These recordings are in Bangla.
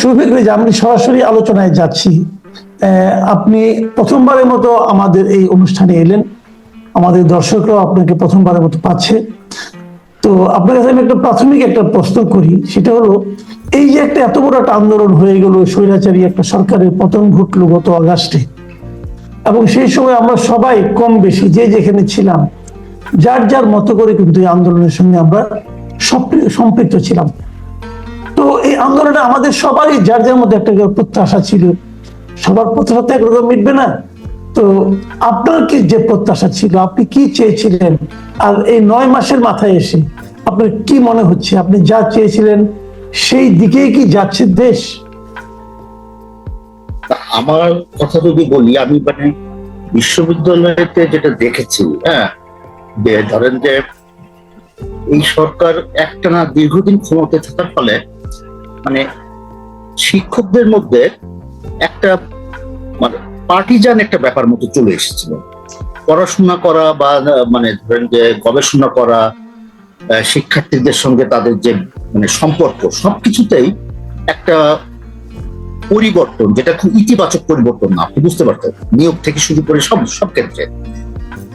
শফিক রেজা আমি সরাসরি আলোচনায় যাচ্ছি আপনি প্রথমবারের মতো আমাদের এই অনুষ্ঠানে এলেন। আমাদের দর্শকরাও আপনাকে প্রথমবারের মতো পাচ্ছে। তো আপনার কাছে আমি একটা প্রাথমিক একটা প্রশ্ন করি, সেটা হলো, এই যে একটা এত বড় একটা আন্দোলন হয়ে গেল, স্বৈরাচারী একটা সরকারের পতন ঘটলো গত আগস্টে, এবং সেই সময় আমরা সবাই কম বেশি যে যেখানে ছিলাম, যার যার মতো করে কিন্তু এই আন্দোলনের সঙ্গে আমরা সম্পৃক্ত ছিলাম। এই আন্দোলনে আমাদের সবারই যার যার মধ্যে একটা প্রত্যাশা ছিল, সবার প্রত্যাশা তো একরকম মিটবে না। তো আপনার কি যে প্রত্যাশা ছিল, আপনি কি চেয়েছিলেন? আর এই নয় মাসের মাথায় এসে আপনার কি মনে হচ্ছে? আপনি যা চেয়েছিলেন, সেই দিকেই কি যাচ্ছে দেশ? আমার কথা যদি বলি, আমি মানে বিশ্ববিদ্যালয়তে যেটা দেখেছি হ্যাঁ ধরেন যে এই সরকার একটানা দীর্ঘদিন ক্ষমতায় থাকার ফলে মানে শিক্ষকদের মধ্যে একটা মানে পার্টিজান একটা ব্যাপার মতো চলে এসেছিল। পড়াশোনা করা বা মানে ধরেন যে গবেষণা করা শিক্ষার্থীদের সঙ্গে তাদের যে মানে সম্পর্ক সবকিছুতেই একটা পরিবর্তন যেটা খুব ইতিবাচক পরিবর্তন না আপনি বুঝতে পারতেন নিয়োগ থেকে শুরু করে সব সব ক্ষেত্রে।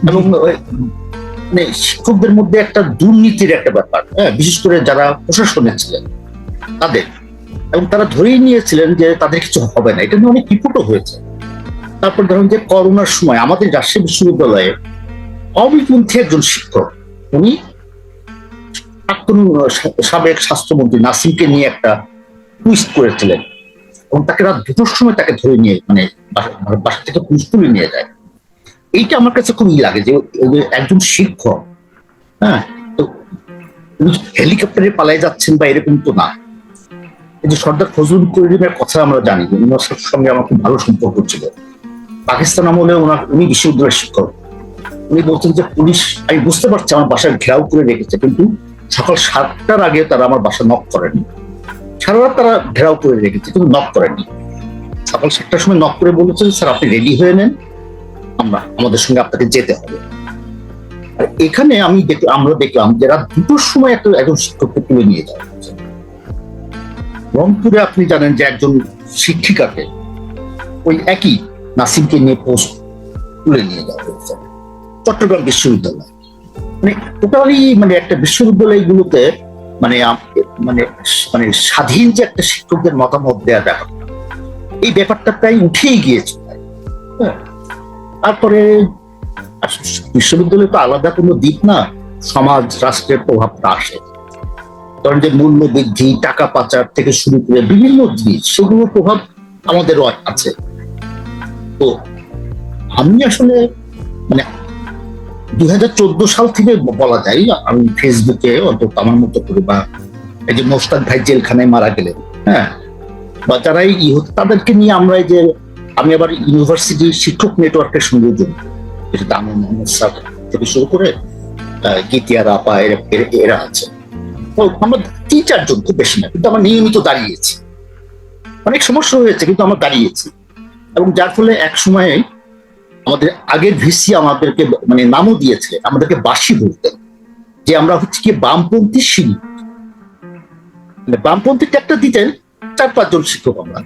এবং মানে শিক্ষকদের মধ্যে একটা দুর্নীতির একটা ব্যাপার হ্যাঁ? বিশেষ করে যারা প্রশাসনে ছিলেন তাদের। এবং তারা ধরেই নিয়েছিলেন যে তাদের কিছু হবে না। এটা নিয়ে অনেক রিপোর্টও হয়েছে। তারপর ধরুন যে করোনার সময় আমাদের রাজশাহী বিশ্ববিদ্যালয়ে অবিপন্থী একজন শিক্ষক, উনি সাবেক স্বাস্থ্যমন্ত্রী নাসিমকে নিয়ে একটা টুইস্ট করেছিলেন এবং তাকে রাত দুটোর সময় তাকে ধরে নিয়ে মানে বাসা থেকে পুলিশ তুলে নিয়ে যায়। এইটা আমার কাছে খুব ই লাগে যে একজন শিক্ষক হ্যাঁ হেলিকপ্টারে পালাই যাচ্ছেন বা এরকম তো না। এই যে সর্দার ফজলুল করিমের কথা আমরা জানি ওনার সঙ্গে আমার খুব ভালো সম্পর্ক ছিল। পাকিস্তান আমলে ওনার উনি বিশ্ববিদ্যালয়ের শিক্ষক। উনি বলছেন যে, পুলিশ, আমি বুঝতে পারছি আমার বাসায় ঘেরাও করে রেখেছে, কিন্তু সকাল সাতটার আগে তারা আমার বাসা নক করেনি। সারা রাত তারা ঘেরাও করে রেখেছে, কিন্তু নক করেনি। সকাল সাতটার সময় নক করে বলেছে স্যার, আপনি রেডি হয়ে নেন, আমরা, আমাদের সঙ্গে আপনাকে যেতে হবে। আর এখানে আমি দেখ আমরা দেখলাম যে, রাত দুটোর সময় একটা, একজন শিক্ষককে তুলে নিয়ে যাওয়া হচ্ছে রংপুরে আপনি জানেন যে একজন শিক্ষিকাকে ওই একই নাসিমকে নিয়ে পোস্ট তুলে নিয়ে যাওয়া হয়েছে, চট্টগ্রাম বিশ্ববিদ্যালয় মানে টোটালি মানে একটা বিশ্ববিদ্যালয়গুলোতে মানে মানে মানে স্বাধীন যে একটা শিক্ষকদের মতামত দেওয়া ব্যাপারটা এই ব্যাপারটা প্রায় উঠেই গিয়েছে হ্যাঁ। তারপরে বিশ্ববিদ্যালয় তো আলাদা কোনো দিক না, সমাজ, রাষ্ট্রের প্রভাবটা আসে ধরেন যে মূল্য বৃদ্ধি টাকা পাচার থেকে শুরু করে বিভিন্ন জিনিস সেগুলোর প্রভাব আমাদেরও আছে। তো আমি আসলে মানে দুই সাল থেকে বলা যায় আমি ফেসবুকে অন্তত আমার মতো করে বা এই যে মোস্তাক ভাই জেলখানায় মারা গেলেন হ্যাঁ? বা যারা ই হতো তাদেরকে নিয়ে আমরা এই যে আমি আবার ইউনিভার্সিটি শিক্ষক নেটওয়ার্কের সঙ্গে জড়িত যেটা দামন মোহাম্মদ স্যার থেকে শুরু করে আহ, গীতিয়া রাপা এরা- আছে। আমরা তিন চারজন খুব বেশি না, কিন্তু আমরা নিয়মিত দাঁড়িয়েছি। অনেক সমস্যা হয়েছে, কিন্তু আমরা দাঁড়িয়েছি। এবং যার ফলে এক সময়ে আমাদের আগের ভিসি আমাদেরকে মানে নামও দিয়েছিলেন আমাদেরকে বাসি বলতেন যে আমরা হচ্ছে কি বামপন্থী শিল্প মানে বামপন্থী ট্যাগটা দিতেন চার পাঁচজন শিক্ষক আমরা।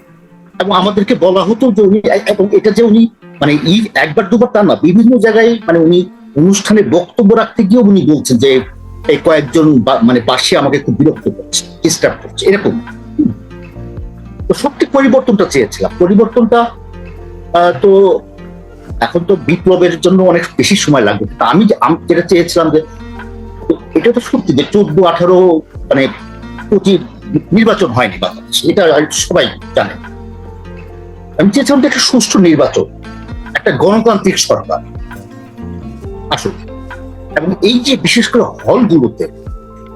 এবং আমাদেরকে বলা হতো যে উনি এবং এটা যে উনি মানে একবার দুবার তা না, বিভিন্ন জায়গায় মানে উনি অনুষ্ঠানে বক্তব্য রাখতে গিয়ে উনি বলছেন যে এই কয়েকজন মানে বাসী আমাকে খুব বিরক্ত করছে ডিস্টার্ব করছে, এরকম। তো সত্যি পরিবর্তনটা চেয়েছিলাম। পরিবর্তনটা তো এখন তো বিপ্লবের জন্য অনেক বেশি সময় লাগবে। আমি যেটা চেয়েছিলাম যে, এটা তো সত্যি যে চোদ্দ, আঠারো মানে প্রতি নির্বাচন হয়নি বাংলাদেশ। এটা সবাই জানে। আমি চেয়েছিলাম যে একটা সুষ্ঠু নির্বাচন, একটা গণতান্ত্রিক সরকার। আসলে এবং এই যে বিশেষ করে হলগুলোতে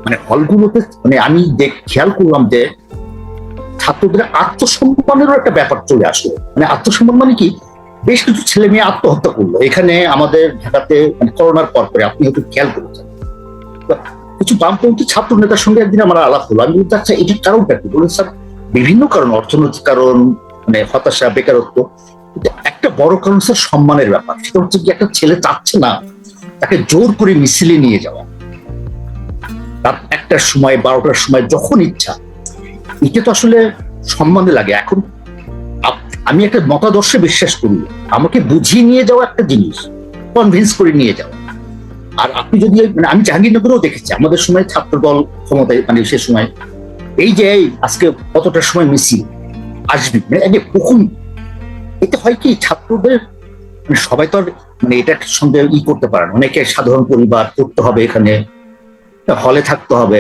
মানে হলগুলোতে মানে আমি দেখ, খেয়াল করলাম যে ছাত্রদের আত্মসম্মানেরও একটা ব্যাপার চলে আসলো। মানে আত্মসম্মান মানে কি? বেশ কিছু ছেলে মেয়ে আত্মহত্যা করল। এখানে আমাদের ঢাকাতে মানে করোনার পর পরে, আপনি হয়তো খেয়াল করেছেন। কিছু বামপন্থী ছাত্র নেতার সঙ্গে একদিন আমার আলাপ হলো। আমি বলতে আচ্ছা এটির কারণটা কি? বললেন, স্যার, বিভিন্ন কারণ, অর্থনৈতিক কারণ মানে হতাশা, বেকারত্ব। একটা বড় কারণ, স্যার, সম্মানের ব্যাপার। সেটা হচ্ছে কি, একটা ছেলে চাচ্ছে না তাকে জোর করে মিছিলে নিয়ে যাওয়া। রাত একটার সময়, বারোটার সময় যখন ইচ্ছা এটা তো আসলে সম্মানে লাগে। এখন আমি একটা মতাদর্শে বিশ্বাস করি আমাকে বুঝিয়ে নিয়ে যাওয়া একটা জিনিস কনভিন্স করে নিয়ে যাওয়া। আর আপনি যদি মানে আমি জাহাঙ্গীরনগরেও দেখেছি, আমাদের সময় ছাত্র দল ক্ষমতায় মানে সে সময়, এই যে আজকে কতটা সময় মিছিল, আসবে মানে কখন এতে হয় কি, ছাত্রদের সবাই তো আর মানে এটার সঙ্গে ই করতে পারে না। অনেকে সাধারণ পরিবার করতে হবে এখানে হলে থাকতে হবে।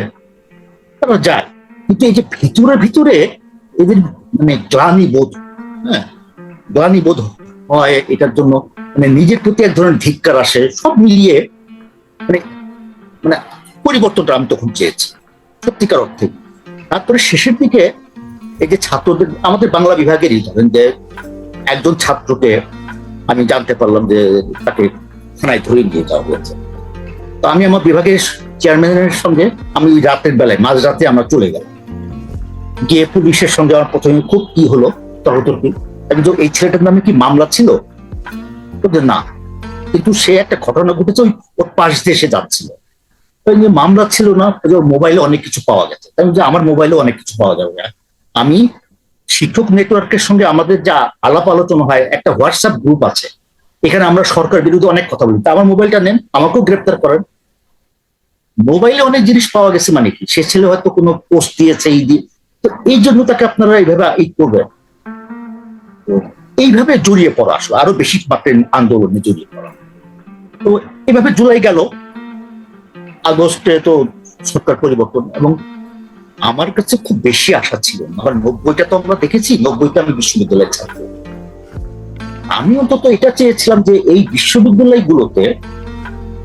তারা যায় কিন্তু এই যে ভিতরে ভিতরে এদের মানে গ্লানি বোধ হ্যাঁ গ্লানি বোধ হয় এটার জন্য মানে নিজের প্রতি এক ধরনের ধিক্কার আসে, সব মিলিয়ে মানে মানে পরিবর্তনটা আমি তখন চেয়েছি, সত্যিকার অর্থে। তারপরে শেষের দিকে এই যে ছাত্রদের, আমাদের বাংলা বিভাগেরই ধরেন যে একজন ছাত্রকে আমি জানতে পারলাম যে তাকে থানায় ধরে নিয়ে যাওয়া হয়েছে। তো আমি আমার বিভাগের চেয়ারম্যানের সঙ্গে আমি ওই রাতের বেলায়, মাঝরাতে আমরা চলে গেলাম। গিয়ে পুলিশের সঙ্গে আমার প্রথমে খুব কি হলো তর্কতর্কি একজন এই ছেলেটার নামে কি মামলা ছিল? না, কিন্তু সে একটা ঘটনা ঘটেছে ওই ওর পাশ দিয়ে সে যাচ্ছিল। যে মামলা ছিল না মোবাইলে অনেক কিছু পাওয়া গেছে। যে আমার মোবাইলে অনেক কিছু পাওয়া যাবে। আমি শিক্ষক নেটওয়ার্কের সঙ্গে আমাদের যা আলাপ আলোচনা হয়, একটা হোয়াটসঅ্যাপ গ্রুপ আছে। এখানে আমরা সরকার বিরুদ্ধে অনেক কথা বলি। আমার মোবাইলটা নেন, আমাকেও গ্রেপ্তার করেন। মোবাইলে অনেক জিনিস পাওয়া গেছে মানে কি? সে ছেলে হয়তো কোনো পোস্ট দিয়েছে, এই দিয়ে। তো এই জন্য তাকে আপনারা এইভাবে এই করবেন। এইভাবে জড়িয়ে পড়া আসলো, আরও বেশি মাত্রায় আন্দোলনে জড়িয়ে পড়া। তো এইভাবে জুলাই গেল। আগস্টে তো সরকার পরিবর্তন এবং আমার কাছে খুব বেশি আশা ছিল আমার নব্বইটা তো আমরা দেখেছি নব্বইটা আমি বিশ্ববিদ্যালয়ের ছাত্র আমি অন্তত এটা চেয়েছিলাম যে এই বিশ্ববিদ্যালয়গুলোতে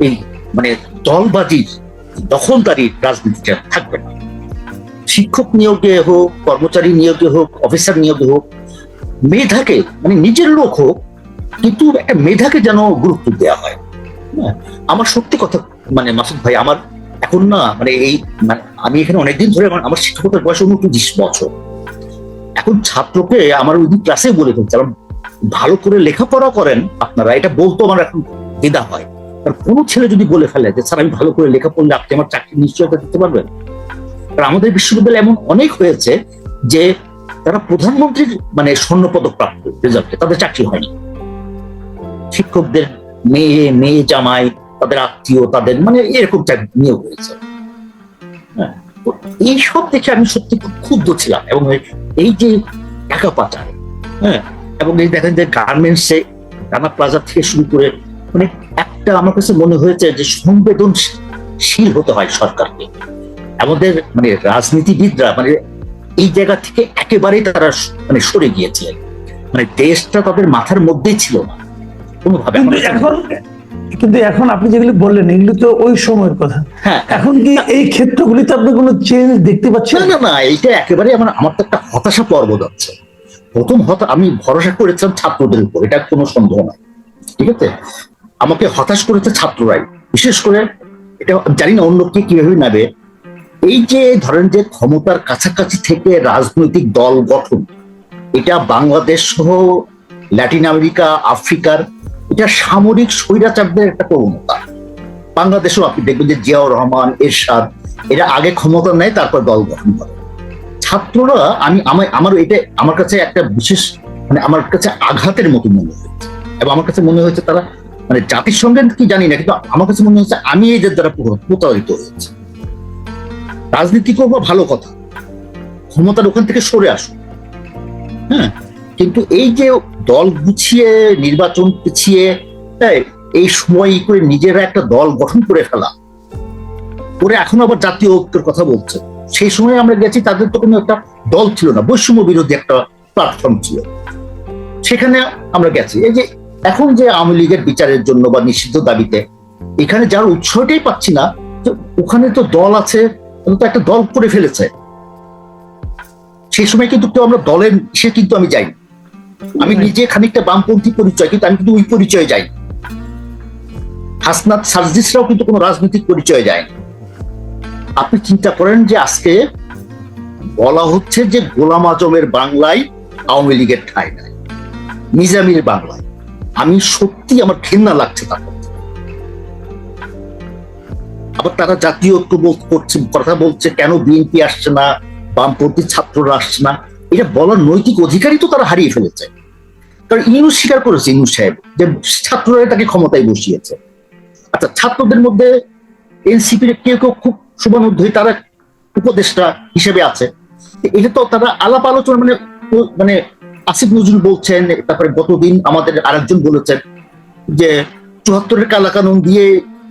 এই মানে দলবাজির দখলদারির রাজনীতিটা থাকবে না। শিক্ষক নিয়োগে হোক কর্মচারী নিয়োগে হোক অফিসার নিয়োগে হোক মেধাকে মানে নিজের লোক হোক কিন্তু একটা মেধাকে যেন গুরুত্ব দেওয়া হয়। হ্যাঁ, আমার সত্যি কথা মানে মাসুদ ভাই আমার এখন না মানে এই মানে আমি এখানে অনেকদিন ধরে আমার শিক্ষকতার বয়স উনত্রিশ বছর। এখন ছাত্রকে আমার ওই ক্লাসে বলে ফেলছিলাম ভালো করে লেখাপড়া করেন আপনারা, এটা বলতো আমার এখন দ্বিধা হয়। আর কোনো ছেলে যদি বলে ফেলে যে, স্যার, আমি ভালো করে লেখা পড়লে আপনি আমার চাকরি নিশ্চয়তা দিতে পারবেন? আর আমাদের বিশ্ববিদ্যালয়ে এমন অনেক হয়েছে যে, তারা প্রধানমন্ত্রীর মানে স্বর্ণ পদক প্রাপ্ত রেজাল্টে তাদের চাকরি হয়নি। শিক্ষকদের মেয়ে মেয়ে জামাই তাদের আত্মীয় তাদের মানে এরকম চাকরি নিয়োগ হয়েছে। হ্যাঁ, এইসব দেখে আমি সত্যি খুব ক্ষুব্ধ ছিলাম এবং এই- এই যে টাকা পাচার হ্যাঁ এবং এই দেখেন যে গার্মেন্টসে রানা প্লাজা থেকে শুরু করে মানে একটা আমার কাছে মনে হয়েছে যে সংবেদনশীল হতে হয় সরকারকে। আমাদের মানে রাজনীতিবিদরা মানে এই জায়গা থেকে একেবারেই তারা মানে সরে গিয়েছিলেন। মানে দেশটা তাদের মাথার মধ্যেই ছিল না। কোনোভাবে এখন কিন্তু এখন আপনি যেগুলি বললেন এগুলো তো ওই সময়ের কথা। হ্যাঁ এখন কি এই ক্ষেত্রগুলিতে আপনি কোনো চেঞ্জ দেখতে পাচ্ছেন? না না না এইটা একেবারে আমার আমার তো একটা হতাশা পর্ব যাচ্ছে। প্রথম হতা আমি ভরসা করেছিলাম ছাত্রদের উপর এটা কোনো সন্দেহ নাই। ঠিক আছে? আমাকে হতাশ করেছে ছাত্ররাই। বিশেষ করে এটা জানি না অন্য কে কীভাবে নেবে। এই যে ধরেন যে ক্ষমতার কাছাকাছি থেকে রাজনৈতিক দল গঠন এটা বাংলাদেশ সহ ল্যাটিন আমেরিকা আফ্রিকার এটা সামরিক স্বৈরাচারদের একটা প্রবণতা। বাংলাদেশেও আপনি দেখবেন যে জিয়াউর রহমান, এরশাদ, এরা আগে ক্ষমতা নেয়, তারপর দল গঠন করে। ছাত্ররা, আমি আমার এটা, আমার কাছে একটা বিশেষ মানে আমার কাছে আঘাতের মতো মনে হয়েছে। এবং আমার কাছে মনে হয়েছে তারা মানে জাতিসংঘে কি জানি না, কিন্তু আমার কাছে মনে হচ্ছে আমি এদের দ্বারা প্রতারিত হয়েছি। রাজনীতি করব, ভালো কথা। ক্ষমতার ওখান থেকে সরে আসুন। হ্যাঁ? কিন্তু এই যে দল গুছিয়ে, নির্বাচন পিছিয়ে, এই সময় করে নিজেরা একটা দল গঠন করে ফেলা। করে এখন আবার জাতীয় ঐক্যের কথা বলছে। সেই সময় আমরা গেছি, তাদের তো কোনো একটা দল ছিল না, বৈষম্য বিরোধী একটা প্ল্যাটফর্ম ছিল। সেখানে আমরা গেছি। এই যে, এখন যে আওয়ামী লীগের বিচারের জন্য বা নিষিদ্ধ দাবিতে, এখানে যার উৎসটাই পাচ্ছি না ওখানে তো দল আছে তো একটা দল করে ফেলেছে। সেই সময় কিন্তু কেউ আমরা দলের সে কিন্তু আমি যাই আমি নিজে খানিকটা বামপন্থী পরিচয় কিন্তু আমি কিন্তু ওই পরিচয়ে যাই। হাসনাত সার্জিসরাও কিন্তু কোনো রাজনৈতিক পরিচয় যায়। আপনি চিন্তা করেন যে আজকে বলা হচ্ছে যে গোলাম আজমের বাংলায় আওয়ামী লীগের ঠাঁই নাই। নিজামীর বাংলায়। আমি সত্যি আমার ঘৃণা লাগছে তার। আবার তারা জাতীয় ঐক্য করছে কথা বলছে কেন বিএনপি আসছে না বামপন্থী ছাত্ররা আসছে না? এটা বলার নৈতিক অধিকারই তো তারা হারিয়ে ফেলেছে। কারণ ইউনুস স্বীকার করেছে, ইউনুস সাহেব, যে ছাত্ররা তাকে ক্ষমতায় বসিয়েছে। আচ্ছা ছাত্রদের মধ্যে এনসিপির কেউ কেউ খুব শুভানুধ্যায়ী তারা উপদেষ্টা হিসেবে আছে। এটা তো তারা আলাপ আলোচনা মানে মানে আসিফ নজরুল বলছেন, তারপরে গতদিন আমাদের আরেকজন বলেছেন যে চুয়াত্তরের কালাকানুন দিয়ে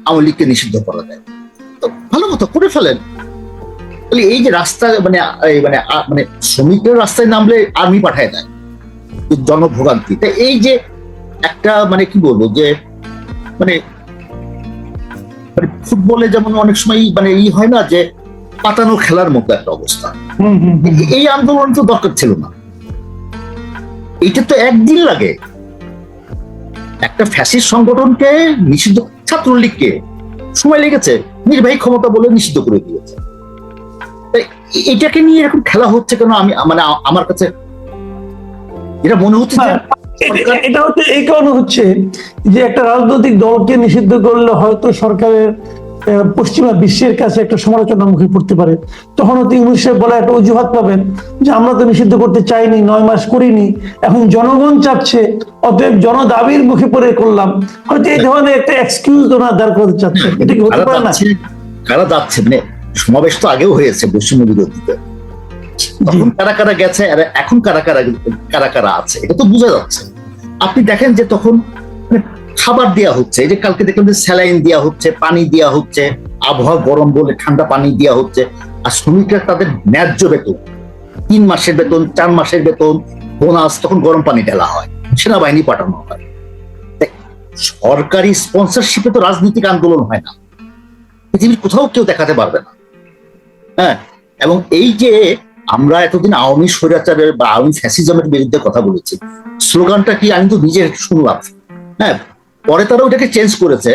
আওয়ামী লীগকে নিষিদ্ধ করা যায়। ভালো কথা, করে ফেলেন। তাহলে এই যে রাস্তা মানে মানে মানে শ্রমিকরা রাস্তায় নামলে আর্মি পাঠায় দেয় জনভোগান্তি। তা এই যে একটা মানে কি বলব যে মানে মানে ফুটবলে যেমন অনেক সময় মানে ই হয় না যে পাতানো খেলার মতো একটা অবস্থা। এই আন্দোলন তো দরকার ছিল না। এটা তো একদিন লাগে। একটা ফ্যাসিস্ট সংগঠনকে নিষিদ্ধ ছাত্রলীগকে সময় লেগেছে নির্বাহী ক্ষমতা বলে নিষিদ্ধ করে দিয়েছে। এটাকে নিয়ে এরকম খেলা হচ্ছে কেন? আমি মানে আমার কাছে এটা মনে হচ্ছে হ্যাঁ, এটা হচ্ছে এই কারণে হচ্ছে যে একটা রাজনৈতিক দলকে নিষিদ্ধ করলে হয়তো সরকারের পশ্চিমা বিশ্বের কাছে একটা সমালোচনার মুখে পড়তে পারে। তখন ইউনুস সাহেব বলে একটা অজুহাত পাবেন যে আমরা তো নিষিদ্ধ করতে চাইনি নয় মাস করিনি এখন জনগণ চাচ্ছে অতএব জনদাবির মুখে পড়ে করলাম। হয়তো এই ধরনের একটা এক্সকিউজ ওনার দাঁড় করতে চাচ্ছে। এটা কি হতে পারে না? কারা যাচ্ছে? মানে সমাবেশ তো আগেও হয়েছে বৈষম্য বিরোধীতে তখন কারা কারা গেছে আর এখন কারা কারা কারা কারা আছে এটা তো বোঝা যাচ্ছে। আপনি দেখেন যে তখন মানে খাবার দেওয়া হচ্ছে এই যে কালকে দেখলাম যে স্যালাইন দেওয়া হচ্ছে পানি দেওয়া হচ্ছে আবহাওয়া গরম বলে ঠান্ডা পানি দেওয়া হচ্ছে আর শ্রমিকরা তাদের ন্যায্য বেতন তিন মাসের বেতন চার মাসের বেতন বোনাস তখন গরম পানি ঢেলা হয় সেনাবাহিনী পাঠানো হয়। সরকারি স্পন্সরশিপে তো রাজনৈতিক আন্দোলন হয় না। পৃথিবীর কোথাও কেউ দেখাতে পারবে না। হ্যাঁ এবং এই যে আমরা এতদিন আওয়ামী স্বৈরাচারের বা আওয়ামী ফ্যাসিজমের বিরুদ্ধে কথা বলেছি, স্লোগানটা কি আমি তো নিজে শুনলাম। হ্যাঁ পরে তারা ওটাকে চেঞ্জ করেছে।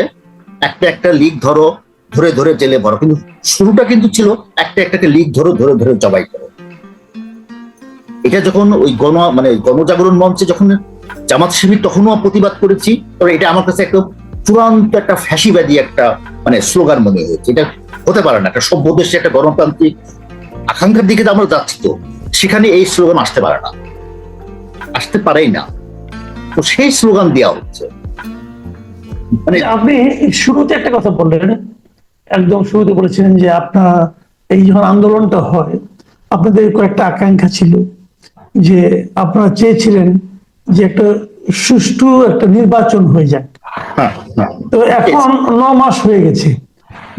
একটা একটা লিগ ধরো, ধরে ধরে জেলে ভরো। কিন্তু শুরুটা কিন্তু ছিল একটা একটাকে লিগ ধরো, ধরে ধরে জবাই করো। এটা যখন ওই গণ মানে গণজাগরণ মঞ্চে যখন জামাত শিবির তখনও প্রতিবাদ করেছি, তবে এটা আমার কাছে একটা চূড়ান্ত একটা ফ্যাসিবাদী একটা মানে স্লোগান মনে হয়েছে এটা হতে পারে না। একটা সভ্য দেশে একটা গণতান্ত্রিক আকাঙ্ক্ষার দিকে তো আমরা যাচ্ছি তো সেখানে এই স্লোগান আসতে পারে না। আসতে পারেই না। তো সেই স্লোগান দেওয়া হচ্ছে। মানে আপনি শুরুতে একটা কথা বললেন। একদম শুরুতে বলেছিলেন যে আপনার এই যখন আন্দোলনটা হয় আপনাদের কয়েকটা আকাঙ্ক্ষা ছিল যে আপনারা চেয়েছিলেন যে একটা সুষ্ঠু একটা নির্বাচন হয়ে যাক। হ্যাঁ। তো এখন ন মাস হয়ে গেছে।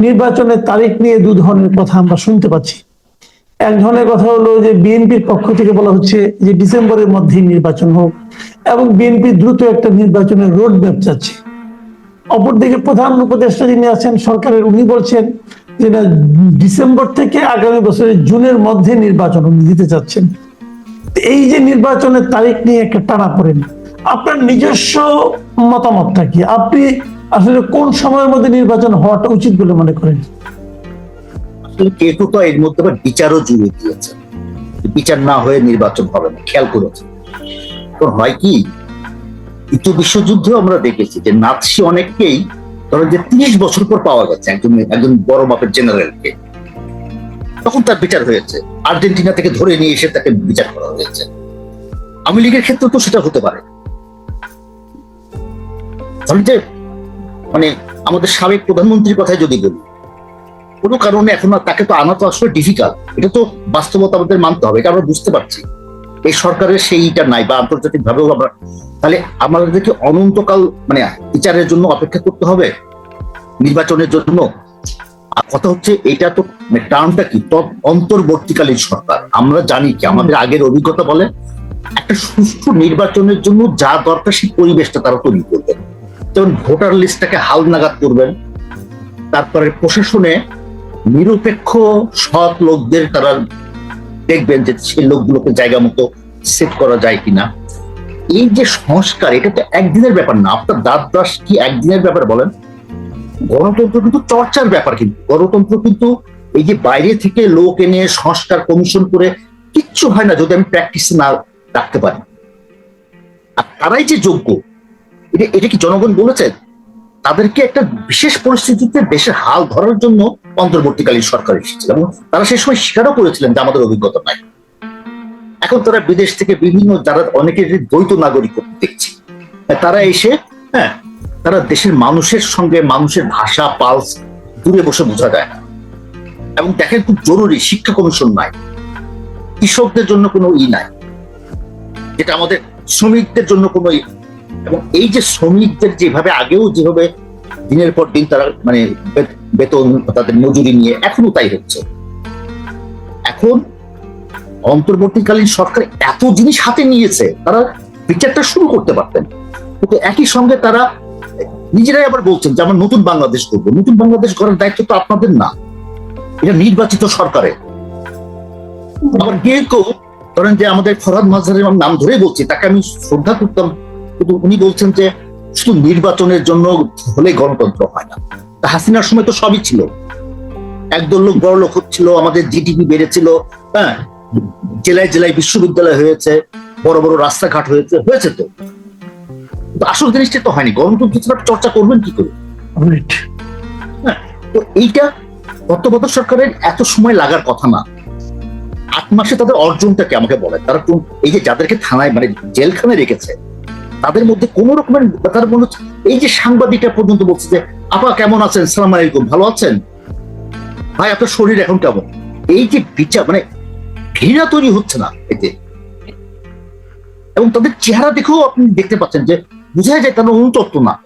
নির্বাচনের তারিখ নিয়ে দু ধরনের কথা আমরা শুনতে পাচ্ছি। এক ধরনের কথা হলো যে বিএনপির পক্ষ থেকে বলা হচ্ছে যে ডিসেম্বরের মধ্যেই নির্বাচন হোক এবং বিএনপি দ্রুত একটা নির্বাচনের রোড ম্যাপ চাচ্ছে। অপরদিকে প্রধান উপদেষ্টা যিনি আছেন সরকারের, উনি বলছেন যে না, ডিসেম্বর থেকে আগামী বছরের জুনের মধ্যে নির্বাচন উনি দিতে চাচ্ছেন। এই যে নির্বাচনের তারিখ নিয়ে একটা টানা পড়েন আপনার নিজস্ব মতামতটা কি? আপনি আসলে কোন সময়ের মধ্যে নির্বাচন হওয়াটা উচিত বলে মনে করেন? কেউ তো এর মধ্যে বিচারও জুড়ে দিয়েছে। বিচার না হয়ে নির্বাচন হবে না, খেয়াল করেছে। তো হয় কি দ্বিতীয় বিশ্বযুদ্ধেও আমরা দেখেছি যে নাৎসি অনেককেই ধরো যে তিরিশ বছর পর পাওয়া গেছে একজন একজন বড় মাপের জেনারেলকে। তখন তার বিচার হয়েছে। আর্জেন্টিনা থেকে ধরে নিয়ে এসে তাকে বিচার করা হয়েছে। আওয়ামী লীগের ক্ষেত্রে তো সেটা হতে পারে। ধরেন যে মানে আমাদের সাবেক প্রধানমন্ত্রীর কথাই যদি বলি, কোনো কারণে এখন তাকে তো আনা তো আসলে ডিফিকাল্ট এটা তো বাস্তবতা আমাদের মানতে হবে, এটা আমরা বুঝতে পারছি। এই সরকারের সেইটা নাই বা আন্তর্জাতিক ভাবেও আমরা, তাহলে আমাদেরকে অনন্তকাল মানে বিচারের জন্য অপেক্ষা করতে হবে, নির্বাচনের জন্য। আর কথা হচ্ছে, এটা তো মানে টার্মটা কি? অন্তর্বর্তীকালীন সরকার। আমরা জানি কি, আমাদের আগের অভিজ্ঞতা বলে, একটা সুষ্ঠু নির্বাচনের জন্য যা দরকার সেই পরিবেশটা তারা তৈরি করবেন যেমন ভোটার লিস্টটাকে হালনাগাদ করবেন। তারপরে প্রশাসনে নিরপেক্ষ সৎ লোকদের তারা দেখবেন যে সেই লোকগুলোকে জায়গা মতো সেট করা যায় কিনা। এই যে সংস্কার, এটা তো একদিনের ব্যাপার না। আপনার দাঁত দাস কি একদিনের ব্যাপার বলেন? গণতন্ত্র কিন্তু চর্চার ব্যাপার কিন্তু। গণতন্ত্র কিন্তু এই যে বাইরে থেকে লোক এনে সংস্কার কমিশন করে কিচ্ছু হয় না যদি আমি প্র্যাকটিস না রাখতে পারি। আর তারাই যে যোগ্য এটা এটা কি জনগণ বলেছেন তাদেরকে একটা বিশেষ পরিস্থিতিতে দেশের হাল ধরার জন্য অন্তর্বর্তীকালীন সরকার এসেছিল এবং তারা সেই সময় স্বীকারও করেছিলেন যে আমাদের অভিজ্ঞতা নাই। এখন তারা বিদেশ থেকে বিভিন্ন যারা অনেকের দ্বৈত নাগরিক দেখছি, তারা এসে হ্যাঁ তারা দেশের মানুষের সঙ্গে মানুষের ভাষা, পালস দূরে বসে বোঝা যায় না। এবং দেখেন খুব জরুরি, শিক্ষা কমিশন নাই, কৃষকদের জন্য কোনো ই নাই, যেটা আমাদের শ্রমিকদের জন্য কোনো এবং এই যে শ্রমিকদের যেভাবে আগেও যেভাবে দিনের পর দিন তারা মানে বেতন, তাদের মজুরি নিয়ে এখনও তাই হচ্ছে। এখন অন্তর্বর্তীকালীন সরকার এত জিনিস হাতে নিয়েছে, তারা বিচারটা শুরু করতে পারতেন। কিন্তু একই সঙ্গে তারা নিজেরাই আবার বলছেন যে আমরা নতুন বাংলাদেশ করব নতুন বাংলাদেশ করার দায়িত্ব তো আপনাদের না। এটা নির্বাচিত সরকারের। আবার কেউ কেউ ধরেন যে আমাদের ফরহাদ মাঝারের নাম ধরে বলছি, তাকে আমি শ্রদ্ধা করতাম কিন্তু উনি বলছেন যে শুধু নির্বাচনের জন্য হলে গণতন্ত্র হয় না। হাসিনার সময় তো সবই ছিল। একদল লোক বড় লোক হচ্ছিল আমাদের জিডিপি বেড়েছিল হ্যাঁ? জেলায় জেলায় বিশ্ববিদ্যালয় হয়েছে বড় বড় রাস্তাঘাট হয়েছে হয়েছে তো। আসল জিনিসটা তো হয়নি। গণতন্ত্র ছাড়া চর্চা করবেন কি করে? Right. তো এইটা তত্ত্বাবধায়ক সরকারের এত সময় লাগার কথা না। আট মাসে তাদের অর্জনটাকে আমাকে বলে তারা এই যে যাদেরকে থানায় মানে জেলখানে রেখেছে তাদের মধ্যে কোন রকমের তার মনে হচ্ছে এই যে সাংবাদিকটা পর্যন্ত বলছে যে, আপা, কেমন আছেন? সালাম আলাইকুম। ভালো আছেন? ভাই, আপনার শরীর এখন কেমন? এই যে বিচার মানে ঘৃণা তৈরি হচ্ছে না এতে। এবং তাদের চেহারা দেখেও আপনি দেখতে পাচ্ছেন যে বোঝা যায় তারা অনুতপ্ত না।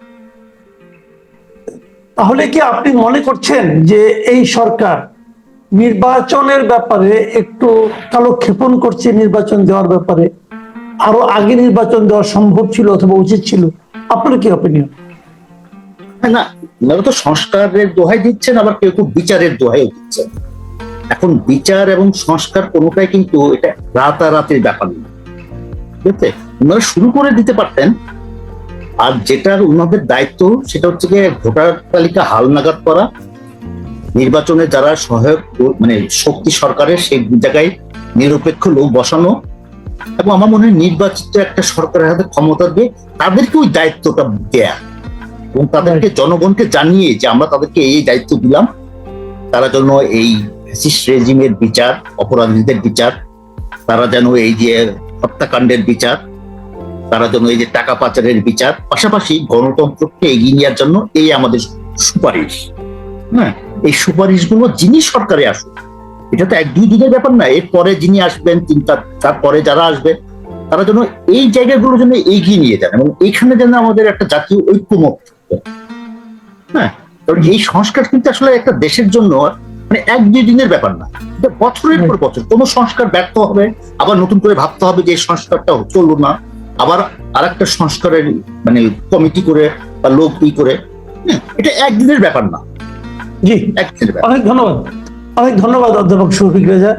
তাহলে কি আপনি মনে করছেন যে এই সরকার নির্বাচনের ব্যাপারে একটু কালক্ষেপণ করছে নির্বাচন দেওয়ার ব্যাপারে? আরও আগে নির্বাচন দেওয়া সম্ভব ছিল অথবা উচিত ছিল? আপনার কি অপিনিয়ন না তো সংস্কারের দোহাই দিচ্ছেন, আবার কেউ কেউ বিচারের দোহাইও দিচ্ছেন। এখন বিচার এবং সংস্কার কোনোটাই কিন্তু এটা রাতারাতির ব্যাপার না আছে? ওনারা শুরু করে দিতে পারতেন, আর যেটা ওনাদের দায়িত্ব, সেটা হচ্ছে গিয়ে ভোটার তালিকা হালনাগাদ করা, নির্বাচনে যারা সহায়ক মানে শক্তি সরকারের সেই জায়গায় নিরপেক্ষ লোক বসানো এবং আমার মনে হয় নির্বাচিত একটা সরকারের হাতে ক্ষমতা দিয়ে তাদেরকে ওই দায়িত্বটা দেয়া এবং তাদেরকে জনগণকে জানিয়ে যে আমরা তাদেরকে এই দায়িত্ব দিলাম তারা যেন এই ফ্যাসিস্ট রেজিমের বিচার অপরাধীদের বিচার তারা যেন এই যে হত্যাকাণ্ডের বিচার তারা যেন এই যে টাকা পাচারের বিচার পাশাপাশি গণতন্ত্রকে এগিয়ে নেওয়ার জন্য এই আমাদের সুপারিশ। হ্যাঁ এই সুপারিশগুলো যিনি সরকারে আসুক এটা তো এক দুই দিনের ব্যাপার না এরপরে যিনি আসবেন তিন তার- তারপরে যারা আসবে তারা যেন এই জায়গাগুলো যেন এগিয়ে নিয়ে যান এবং এইখানে যেন আমাদের একটা জাতীয় ঐক্যমত হ্যাঁ কারণ এই সংস্কার কিন্তু আসলে একটা দেশের জন্য মানে এক দুই দিনের ব্যাপার না। বছরের পর বছর কোনো সংস্কার ব্যর্থ হবে আবার নতুন করে ভাবতে হবে যে এই সংস্কারটা চলল না আবার আরেকটা সংস্কারের মানে কমিটি করে বা লোক ই করে। হ্যাঁ, এটা একদিনের ব্যাপার না। জি। একদিনের ব্যাপার। অনেক ধন্যবাদ। অনেক ধন্যবাদ অধ্যাপক শফিক রেজা।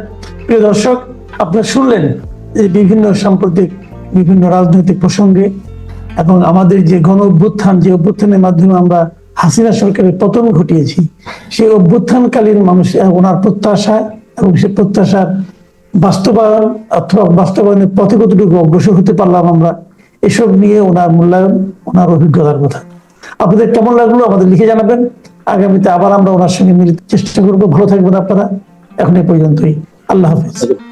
প্রিয় দর্শক, আপনারা শুনলেন যে বিভিন্ন সাম্প্রতিক, বিভিন্ন রাজনৈতিক প্রসঙ্গে এবং আমাদের যে গণ অভ্যুত্থান, যে অভ্যুত্থানের মাধ্যমে আমরা হাসিনা সরকারের পতন ঘটিয়েছি, সেই অভ্যুত্থানকালীন মানুষ ওনার প্রত্যাশা এবং সে প্রত্যাশার বাস্তবায়ন অথবা বাস্তবায়নের পথে কতটুকু অগ্রসর হতে পারলাম আমরা, এসব নিয়ে ওনার মূল্যায়ন, ওনার অভিজ্ঞতার কথা। আপনাদের কেমন লাগল আমাদের লিখে জানাবেন। আগামীতে আবার আমরা ওনার সঙ্গে মিলিত চেষ্টা করব। ভালো থাকবেন আপনারা। এখন এই পর্যন্তই। আল্লাহ হাফিজ।